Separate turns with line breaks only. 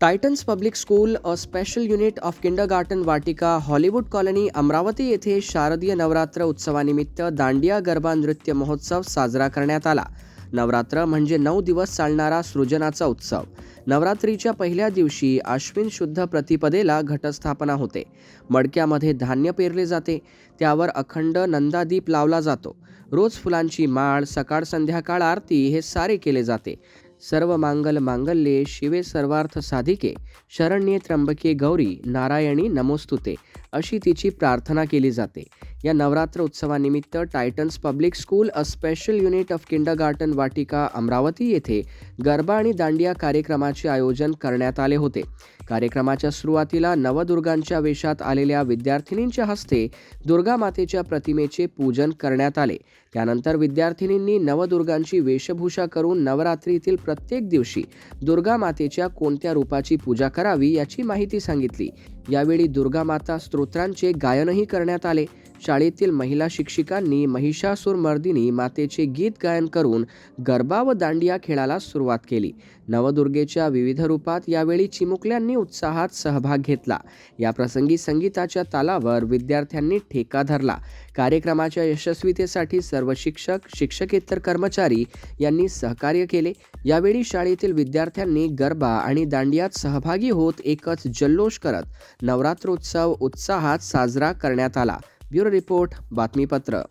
Titans public school a special unit of kindergarten Vatika Hollywood colony Amravati येथे शारदीय नवरात्र उत्सवानिमित्त दांडिया गरबा नृत्य महोत्सव साजरा करण्यात आला. नवरात्र म्हणजे नऊ दिवस चालणारा सृजनाचा उत्सव. नवरात्रीच्या पहिल्या दिवशी आश्विन शुद्ध प्रतिपदेला घटस्थापना होते. मडक्यामध्ये धान्य पेरले जाते. त्यावर अखंड नंदादीप लावला जातो. रोज फुलांची माळ सकाळ संध्याकाळ आरती हे सारे केले जाते. सर्व मांगल मांगल्ये शिवे सर्वार्थ साधिके शरण्ये त्र्यंबके गौरी नारायणी नमोस्तुते अशी तिची प्रार्थना केली जाते. या नवरात्र उत्सवानिमित्त Titans public school a special unit of kindergarten Vatika Amravati येथे गरबा आणि दांडिया कार्यक्रमाचे आयोजन करण्यात आले होते. कार्यक्रमाच्या सुरुवातीला नवदुर्गांच्या वेशात आलेल्या विद्यार्थिनींच्या हस्ते दुर्गा मातेच्या प्रतिमेचे पूजन करण्यात आले. त्यानंतर विद्यार्थिनींनी नवदुर्गांची वेशभूषा करून नवरात्रीतील प्रत्येक दिवशी दुर्गा मातेच्या कोणत्या रूपाची पूजा करावी याची माहिती सांगितली. यावेळी दुर्गा माता स्तोत्रांचे गायनही करण्यात आले. शाळेतील महिला शिक्षिकांनी महिषासूर मर्दिनी मातेचे गीत गायन करून गरबा व दांडिया खेळाला सुरुवात केली. नवदुर्गेच्या विविध रूपात यावेळी चिमुकल्यांनी उत्साहात सहभाग घेतला. या प्रसंगी संगीताच्या तालावर विद्यार्थ्यांनी ठेका धरला. कार्यक्रमाच्या यशस्वीतेसाठी सर्व शिक्षक शिक्षकेतर कर्मचारी यांनी सहकार्य केले. यावेळी शाळेतील विद्यार्थ्यांनी गरबा आणि दांडियात सहभागी होत एकच जल्लोष करत नवरात्रोत्सव उत्साहात साजरा करण्यात आला. ब्युरो रिपोर्ट बातमीपत्र.